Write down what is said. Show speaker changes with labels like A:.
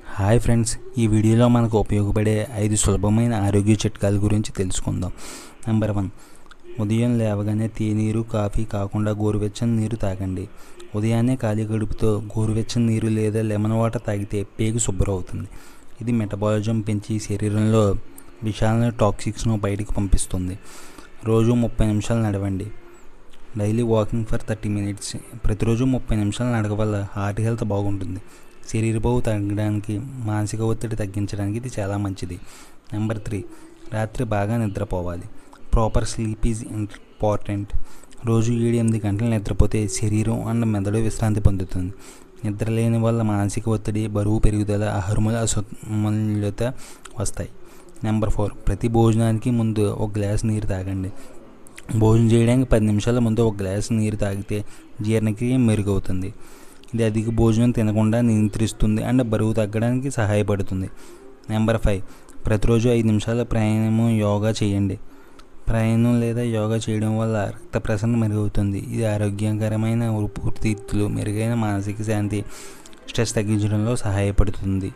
A: Hi friends ఈ వీడియోలో మనకు ఉపయోగపడే ఐదు సులభమైన ఆరోగ్య చిట్కాల గురించి తెలుసుకుందాం. నెంబర్ వన్ ఉదయం లేవగానే తేనీరు కాఫీ కాకుండా గోరువెచ్చని నీరు తాగండి. ఉదయాన్నే ఖాళీ గడుపుతో గోరువెచ్చని నీరు లేదా లెమన్ వాటర్ తాగితే పేగు శుభ్రం అవుతుంది ఇది మెటబాలిజం పెంచి శరీరంలో విషాలను టాక్సిక్స్ను బయటికి పంపిస్తుంది. రోజు ముప్పై నిమిషాలు నడవండి. Daily walking for thirty minutes. ప్రతిరోజు ముప్పై నిమిషాలు నడక వల్ల హార్ట్ హెల్త్ బాగుంటుంది. శరీర బరువు తగ్గడానికి మానసిక ఒత్తిడి తగ్గించడానికి ఇది చాలా మంచిది. నెంబర్ త్రీ రాత్రి బాగా నిద్రపోవాలి. Proper sleep is important. రోజు ఏడు ఎనిమిది గంటలు నిద్రపోతే శరీరం అండ్ మెదడు విశ్రాంతి పొందుతుంది. నిద్ర లేని వల్ల మానసిక ఒత్తిడి బరువు పెరుగుదల అహర్ముల అసమల్యత వస్తాయి. నెంబర్ ఫోర్ ప్రతి భోజనానికి ముందు ఒక గ్లాస్ నీరు తాగండి. భోజనం చేయడానికి పది నిమిషాల ముందు ఒక గ్లాస్ నీరు తాగితే జీర్ణక్రియ మెరుగవుతుంది. ఇది అధిక భోజనం తినకుండా నియంత్రిస్తుంది అండ్ బరువు తగ్గడానికి సహాయపడుతుంది. నెంబర్ ఫైవ్ ప్రతిరోజు ఐదు నిమిషాల ప్రయాణము యోగా చేయండి. ప్రయాణం లేదా యోగా చేయడం వల్ల రక్త ప్రసరణ మెరుగవుతుంది ఇది ఆరోగ్యకరమైన ఊపిరితిత్తులు మెరుగైన మానసిక శాంతి స్ట్రెస్ తగ్గించడంలో సహాయపడుతుంది.